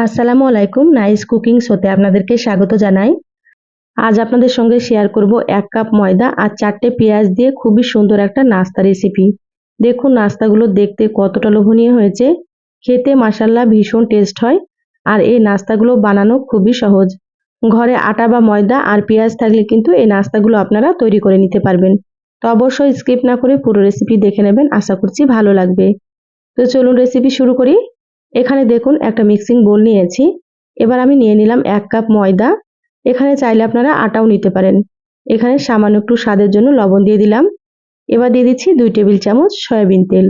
আসসালামু আলাইকুম, nice cooking শোতে আপনাদেরকে স্বাগত জানাই। আজ আপনাদের সঙ্গে শেয়ার করব এক কাপ ময়দা আর চারটে পেঁয়াজ দিয়ে খুবই সুন্দর একটা নাস্তা রেসিপি দেখুন নাস্তাগুলো দেখতে কতটা লোভনীয় হয়েছে। খেতে মাসাল্লা ভীষণ টেস্ট হয় আর এই নাস্তাগুলো বানানো খুবই সহজ। ঘরে আটা বা ময়দা আর পেঁয়াজ থাকলে কিন্তু এই নাস্তাগুলো আপনারা তৈরি করে নিতে পারবেন। তো অবশ্যই স্কিপ না করে পুরো রেসিপি দেখে নেবেন, আশা করছি ভালো লাগবে। তো চলুন রেসিপি শুরু করি। এখানে দেখুন একটা মিক্সিং বোল নিয়েছি। এবার আমি নিয়ে নিলাম এক কাপ ময়দা। এখানে চাইলে আপনারা আটাও নিতে পারেন। এখানে সামান্য একটু স্বাদের জন্য লবণ দিয়ে দিলাম। এবার দিয়ে দিচ্ছি দুই টেবিল চামচ সয়াবিন তেল।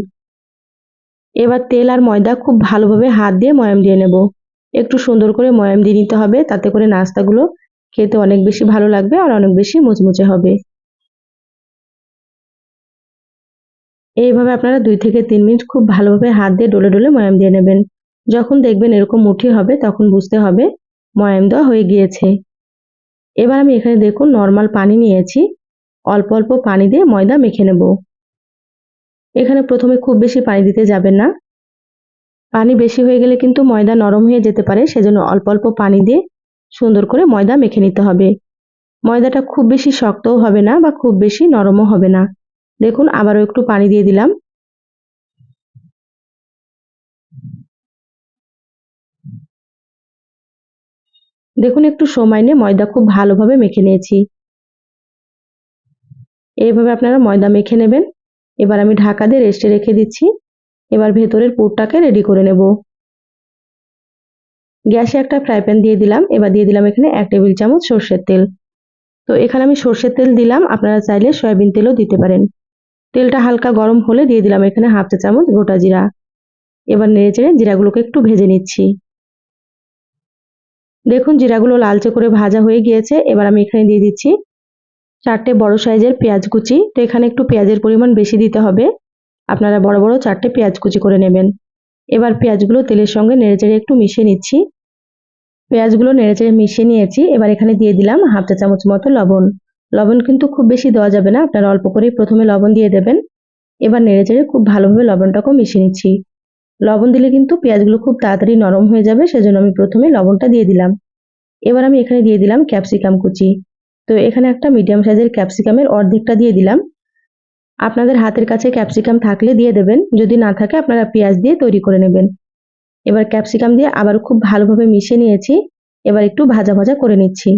এবার তেল আর ময়দা খুব ভালোভাবে হাত দিয়ে ময়াম দিয়ে নেব। একটু সুন্দর করে ময়াম দিয়ে নিতে হবে, তাতে করে নাস্তাগুলো খেতে অনেক বেশি ভালো লাগবে আর অনেক বেশি মুচমুচে হবে। এইভাবে আপনারা দুই থেকে তিন মিনিট খুব ভালোভাবে হাত দিয়ে ডলে ডলে ময়াম দিয়ে নেবেন। যখন দেখবেন এরকম মুঠি হবে, তখন বুঝতে হবে ময়াম দেওয়া হয়ে গিয়েছে। এবার আমি এখানে দেখুন নর্মাল পানি নিয়েছি। অল্প অল্প পানি দিয়ে ময়দা মেখে নেব। এখানে প্রথমে খুব বেশি পানি দিতে যাবেন না। পানি বেশি হয়ে গেলে কিন্তু ময়দা নরম হয়ে যেতে পারে, সেজন্য অল্প অল্প পানি দিয়ে সুন্দর করে ময়দা মেখে নিতে হবে। ময়দাটা খুব বেশি শক্তও হবে না বা খুব বেশি নরমও হবে না। দেখুন, আবারও একটু পানি দিয়ে দিলাম। দেখুন, একটু সময় নিয়ে ময়দা খুব ভালোভাবে মেখে নিয়েছি। এইভাবে আপনারা ময়দা মেখে নেবেন। এবার আমি ঢাকা দিয়ে রেস্টে রেখে দিচ্ছি। এবার ভেতরের পুরটাকে রেডি করে নেব। গ্যাসে একটা ফ্রাই প্যান দিয়ে দিলাম। এবার দিয়ে দিলাম এখানে এক টেবিল চামচ সর্ষের তেল। তো এখানে আমি সর্ষের তেল দিলাম। আপনারা চাইলে সয়াবিন তেলও দিতে পারেন। তেলটা হালকা গরম হলে দিয়ে দিলাম এখানে হাফ চা চামচ গোটা জিরা। এবার নেড়ে চেড়ে জিরাগুলোকে একটু ভেজে নিচ্ছি। দেখুন জিরাগুলো লালচে করে ভাজা হয়ে গিয়েছে। এবার আমি এখানে দিয়ে দিচ্ছি চারটে বড় সাইজের পেঁয়াজ কুচি। তো এখানে একটু পেঁয়াজের পরিমাণ বেশি দিতে হবে। আপনারা বড় বড় চারটে পেঁয়াজ কুচি করে নেবেন। এবার পেঁয়াজগুলো তেলের সঙ্গে নেড়েচেড়ে একটু মিশিয়ে নিচ্ছি। পেঁয়াজগুলো নেড়েচেড়ে মিশিয়ে নিয়েছি। এবার এখানে দিয়ে দিলাম হাফ চা চামচ মতো লবণ। লবণ কিন্তু খুব বেশি দেওয়া যাবে না, আপনারা অল্প করেই প্রথমে লবণ দিয়ে দেবেন। এবার নেড়ে চেড়ে খুব ভালোভাবে লবণটাকেও মিশিয়ে নিচ্ছি। লবণ দিলে কিন্তু পেঁয়াজগুলো খুব তাড়াতাড়ি নরম হয়ে যাবে, সেজন্য আমি প্রথমে লবণটা দিয়ে দিলাম। এবার আমি এখানে দিয়ে দিলাম ক্যাপসিকাম কুচি। তো এখানে একটা মিডিয়াম সাইজের ক্যাপসিকামের অর্ধেকটা দিয়ে দিলাম। আপনাদের হাতের কাছে ক্যাপসিকাম থাকলে দিয়ে দেবেন, যদি না থাকে আপনারা পেঁয়াজ দিয়ে তৈরি করে নেবেন। এবার ক্যাপসিকাম দিয়ে আবার খুব ভালোভাবে মিশিয়ে নিয়েছি, এবার একটু ভাজা ভাজা করে নিচ্ছি।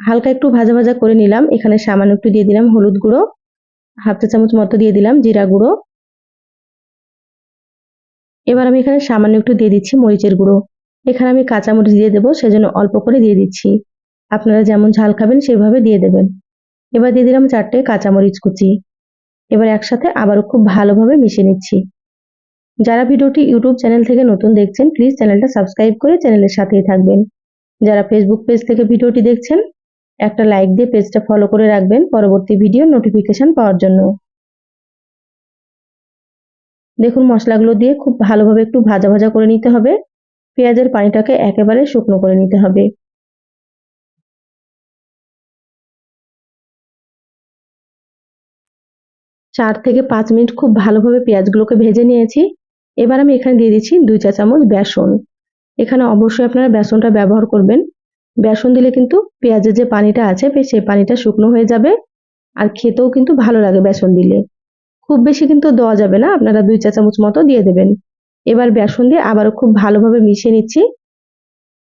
হালকা একটু ভাজা ভাজা করে নিলাম। এখানে সামান্য একটু দিয়ে দিলাম হলুদ গুঁড়ো, হাফ চা চামচ মতো দিয়ে দিলাম জিরা গুঁড়ো। এবার আমি এখানে সামান্য একটু দিয়ে দিচ্ছি মরিচের গুঁড়ো। এখানে আমি কাঁচামরিচ দিয়ে দেবো, সেজন্য অল্প করে দিয়ে দিচ্ছি। আপনারা যেমন ঝাল খাবেন সেভাবে দিয়ে দেবেন। এবার দিয়ে দিলাম চারটে কাঁচামরিচ কুচি। এবার একসাথে আবারও খুব ভালোভাবে মিশিয়ে নিচ্ছি। যারা ভিডিওটি ইউটিউব চ্যানেল থেকে নতুন দেখছেন, প্লিজ চ্যানেলটা সাবস্ক্রাইব করে চ্যানেলের সাথেই থাকবেন। যারা ফেসবুক পেজ থেকে ভিডিওটি দেখছেন একটা লাইক দিয়ে পেজটা ফলো করে রাখবেন পরবর্তী ভিডিও নোটিফিকেশন পাওয়ার জন্য। দেখুন, মশলাগুলো দিয়ে খুব ভালোভাবে একটু ভাজা ভাজা করে নিতে হবে। পেঁয়াজের পানিটাকে একেবারে শুকনো করে নিতে হবে। চার থেকে পাঁচ মিনিট খুব ভালোভাবে পেঁয়াজগুলোকে ভেজে নিয়েছি। এবার আমি এখানে দিয়ে দিচ্ছি দুই চা চামচ বেসন। এখানে অবশ্যই আপনারা বেসনটা ব্যবহার করবেন। বেসন দিলে কিন্তু পেঁয়াজের যে পানিটা আছে সেই পানিটা শুকনো হয়ে যাবে আর খেতেও কিন্তু ভালো লাগে বেসন দিলে। খুব বেশি কিন্তু দেওয়া যাবে না, আপনারা দুই চা চামচ মতো দিয়ে দেবেন। এবার বেসন দিয়ে আবারও খুব ভালোভাবে মিশিয়ে নিচ্ছি।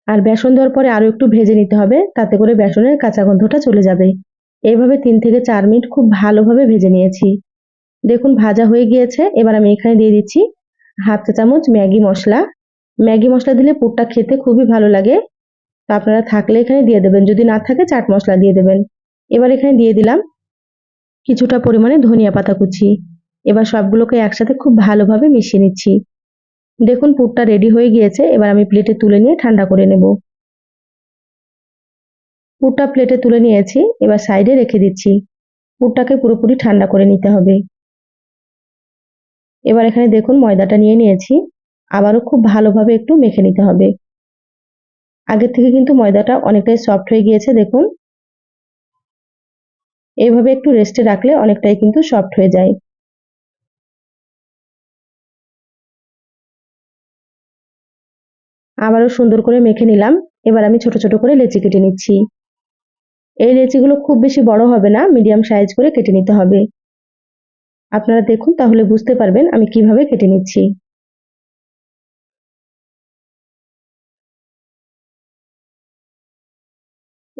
আর বেসন দেওয়ার পরে আরও একটু ভেজে নিতে হবে, তাতে করে বেসনের কাঁচা গন্ধটা চলে যাবে। এইভাবে তিন থেকে চার মিনিট খুব ভালোভাবে ভেজে নিয়েছি। দেখুন, ভাজা হয়ে গিয়েছে। এবার আমি এখানে দিয়ে দিচ্ছি হাফ চা চামচ ম্যাগি মশলা। ম্যাগি মশলা দিলে পুরটা খেতে খুবই ভালো লাগে। তো আপনারা থাকলে এখানে দিয়ে দেবেন। যদি না থাকে, চাট মশলা দিয়ে দেবেন। এবার এখানে দিয়ে দিলাম কিছুটা পরিমাণে ধনিয়া পাতা কুচি। এবার সবগুলোকে একসাথে খুব ভালোভাবে মিশিয়ে নিচ্ছি। দেখুন, পুরটা রেডি হয়ে গিয়েছে। এবার আমি প্লেটে তুলে নিয়ে ঠান্ডা করে নেব। পুরটা প্লেটে তুলে নিয়েছি। এবার সাইডে রেখে দিচ্ছি। পুরটাকে পুরোপুরি ঠান্ডা করে নিতে হবে। এবার এখানে দেখুন, ময়দাটা নিয়ে নিয়েছি। আবারও খুব ভালোভাবে একটু মেখে নিতে হবে। আগের থেকে কিন্তু ময়দাটা অনেকটাই সফট হয়ে গিয়েছে, দেখুন। এইভাবে একটু রেস্টে রাখলে অনেকটাই কিন্তু সফট হয়ে যায়। আবারও সুন্দর করে মেখে নিলাম। এবার আমি ছোট ছোট করে লেচি কেটে নিচ্ছি। এই লেচিগুলো খুব বেশি বড় হবে না মিডিয়াম সাইজ করে কেটে নিতে হবে। আপনারা দেখুন তাহলে বুঝতে পারবেন আমি কীভাবে কেটে নিচ্ছি।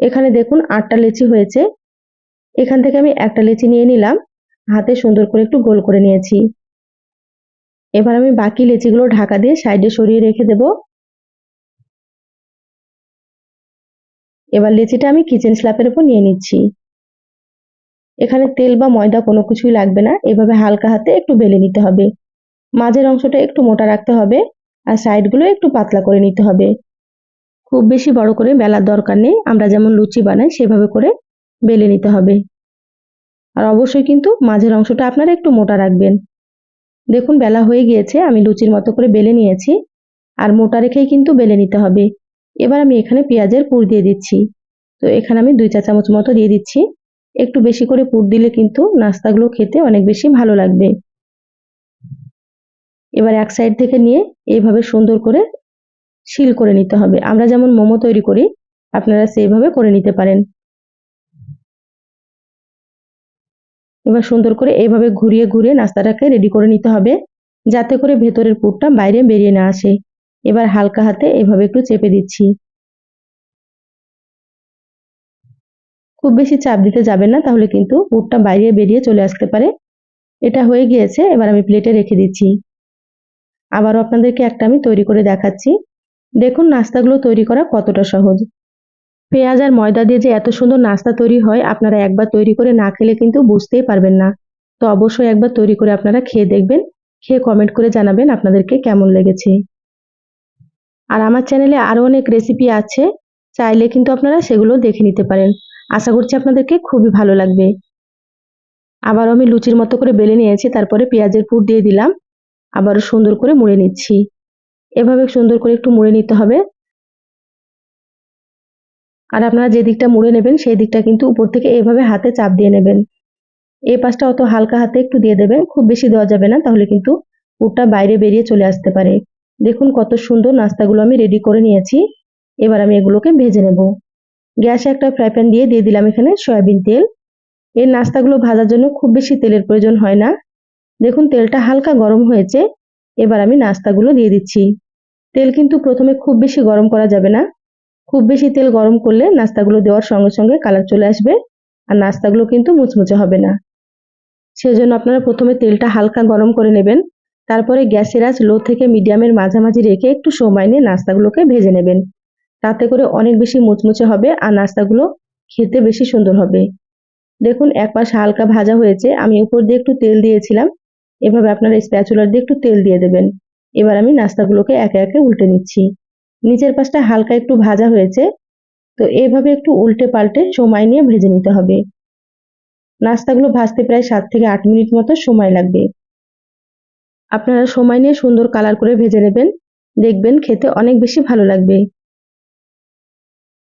এখানে দেখুন আটটা লেচি হয়েছে। এখান থেকে আমি একটা লেচি নিয়ে নিলাম। হাতে সুন্দর করে একটু গোল করে নিয়েছি। এবার আমি বাকি লেচিগুলো ঢাকা দিয়ে সাইডে সরিয়ে রেখে দেব। এবার লেচিটা আমি কিচেন স্ল্যাপের উপর নিয়ে নিচ্ছি। এখানে তেল বা ময়দা কোনো কিছুই লাগবে না। এভাবে হালকা হাতে একটু বেলে নিতে হবে। মাঝের অংশটা একটু মোটা রাখতে হবে। আর সাইডগুলো একটু পাতলা করে নিতে হবে। খুব বেশি বড় করে বেলার দরকার নেই। আমরা যেমন লুচি বানাই, সেভাবে করে বেলে নিতে হবে। আর অবশ্যই কিন্তু মাঝের অংশটা আপনারা একটু মোটা রাখবেন। দেখুন, বেলা হয়ে গিয়েছে, আমি লুচির মতো করে বেলে নিয়েছি। আর মোটা রেখেই কিন্তু বেলে নিতে হবে। এবার আমি এখানে পেঁয়াজের পুর দিয়ে দিচ্ছি। তো এখানে আমি দুই চা চামচ মতো দিয়ে দিচ্ছি। একটু বেশি করে পুর দিলে কিন্তু নাস্তাগুলো খেতে অনেক বেশি ভালো লাগবে। এবার এক সাইড থেকে নিয়ে এইভাবে সুন্দর করে শিল করে নিতে হবে। আমরা যেমন মোমো তৈরি করি, আপনারা সেইভাবে করে নিতে পারেন। এবার সুন্দর করে এইভাবে ঘুরিয়ে ঘুরিয়ে নাস্তাটাকে রেডি করে নিতে হবে, যাতে করে ভেতরের পুরটা বাইরে বেরিয়ে না আসে। এবার হালকা হাতে এভাবে একটু চেপে দিচ্ছি। খুব বেশি চাপ দিতে যাবেন না, তাহলে কিন্তু পুরটা বাইরে বেরিয়ে চলে আসতে পারে। এটা হয়ে গিয়েছে, এবার আমি প্লেটে রেখে দিচ্ছি। আবারও আপনাদেরকে একটা আমি তৈরি করে দেখাচ্ছি। দেখুন নাস্তাগুলো তৈরি করা কতটা সহজ। পেঁয়াজ আর ময়দা দিয়ে যে এত সুন্দর নাস্তা তৈরি হয়, আপনারা একবার তৈরি করে না খেলে কিন্তু বুঝতেই পারবেন না। তো অবশ্যই একবার তৈরি করে আপনারা খেয়ে দেখবেন, খেয়ে কমেন্ট করে জানাবেন আপনাদেরকে কেমন লেগেছে। আর আমার চ্যানেলে আরও অনেক রেসিপি আছে, চাইলে কিন্তু আপনারা সেগুলো দেখে নিতে পারেন। আশা করছি আপনাদেরকে খুবই ভালো লাগবে। আবার আমি লুচির মতো করে বেলে নিয়েছি, তারপরে পেঁয়াজের পুর দিয়ে দিলাম। আবারও সুন্দর করে মুড়ে নিচ্ছি। এভাবে সুন্দর করে একটু মুড়ে নিতে হবে। আর আপনারা যে দিকটা মুড়ে নেবেন, সেই দিকটা কিন্তু উপর থেকে এভাবে হাতে চাপ দিয়ে নেবেন। এই পাশটা অত হালকা হাতে একটু দিয়ে দেবেন, খুব বেশি দেওয়া যাবে না, তাহলে কিন্তু পুরটা বাইরে বেরিয়ে চলে আসতে পারে। দেখুন কত সুন্দর নাস্তাগুলো আমি রেডি করে নিয়েছি। এবার আমি এগুলোকে ভেজে নেব। গ্যাসে একটা ফ্রাই প্যান দিয়ে দিয়ে দিলাম এখানে সয়াবিন তেল। এর নাস্তাগুলো ভাজার জন্য খুব বেশি তেলের প্রয়োজন হয় না। দেখুন তেলটা হালকা গরম হয়েছে। এবার আমি নাস্তাগুলো দিয়ে দিচ্ছি। তেল কিন্তু প্রথমে খুব বেশি গরম করা যাবে না। খুব বেশি তেল গরম করলে নাস্তাগুলো দেওয়ার সঙ্গে সঙ্গে কালার চলে আসবে আর নাস্তাগুলো কিন্তু মুচমুচে হবে না। সেজন্য আপনারা প্রথমে তেলটা হালকা গরম করে নেবেন। তারপরে গ্যাসের আঁচ লো থেকে মিডিয়ামের মাঝামাঝি রেখে একটু সময় নিয়ে নাস্তাগুলোকে ভেজে নেবেন। তাতে করে অনেক বেশি মুচমুচে হবে আর নাস্তাগুলো খেতে বেশি সুন্দর হবে। দেখুন, এক পাশ হালকা ভাজা হয়েছে। আমি উপর দিয়ে একটু তেল দিয়েছিলাম। এভাবে আপনারা স্প্যাচুলার দিয়ে একটু তেল দিয়ে দেবেন। এবার আমি নাস্তাগুলোকে একে একে উল্টে নিচ্ছি। নিচের পাশটা হালকা একটু ভাজা হয়েছে, তো এইভাবে একটু উল্টে পাল্টে সময় নিয়ে ভেজে নিতে হবে। নাস্তাগুলো ভাজতে প্রায় সাত থেকে আট মিনিট মতো সময় লাগবে। আপনারা সময় নিয়ে সুন্দর কালার করে ভেজে নেবেন। দেখবেন খেতে অনেক বেশি ভালো লাগবে।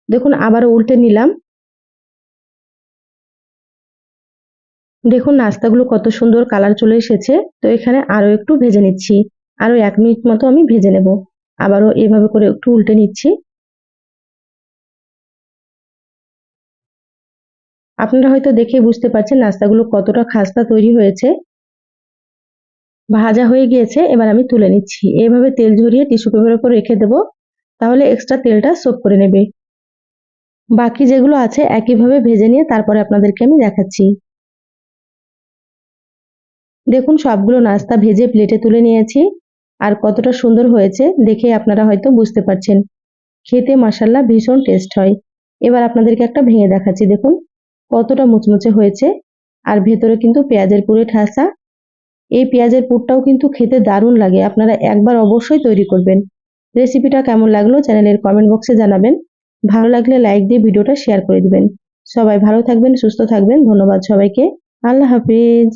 দেখুন, আবারও উল্টে নিলাম। দেখুন, নাস্তাগুলো কত সুন্দর কালার চলে এসেছে, তো এখানে আরও একটু ভেজে নিচ্ছি। আরও এক মিনিট মতো আমি ভেজে নেব। আবারও এভাবে করে একটু উল্টে নিচ্ছি। আপনারা হয়তো দেখে বুঝতে পারছেন নাস্তাগুলো কতটা খাস্তা তৈরি হয়েছে। ভাজা হয়ে গিয়েছে, এবার আমি তুলে নিচ্ছি। এভাবে তেল ঝরিয়ে টিস্যু পেপারের উপর রেখে দেব, তাহলে এক্সট্রা তেলটা সোপ করে নেবে। বাকি যেগুলো আছে একইভাবে ভেজে নিয়ে তারপরে আপনাদেরকে আমি দেখাচ্ছি। দেখুন, সবগুলো নাস্তা ভেজে প্লেটে তুলে নিয়েছি। আর কতটা সুন্দর হয়েছে দেখে আপনারা হয়তো বুঝতে পারছেন। খেতে মাসাল্লা ভীষণ টেস্ট হয়। এবার আপনাদেরকে একটা ভেঙে দেখাচ্ছি, দেখুন। কতটা মুচমুচে হয়েছে। আর ভেতরে কিন্তু পেঁয়াজের পুরে ঠাসা। এই পেঁয়াজের পুরটাও কিন্তু খেতে দারুণ লাগে। আপনারা একবার অবশ্যই তৈরি করবেন। রেসিপিটা কেমন লাগল চ্যানেলের কমেন্ট বক্সে জানাবেন। ভালো লাগলে লাইক দিয়ে ভিডিওটা শেয়ার করে দিবেন। সবাই ভালো থাকবেন, সুস্থ থাকবেন। ধন্যবাদ সবাইকে। আল্লাহ হাফিজ।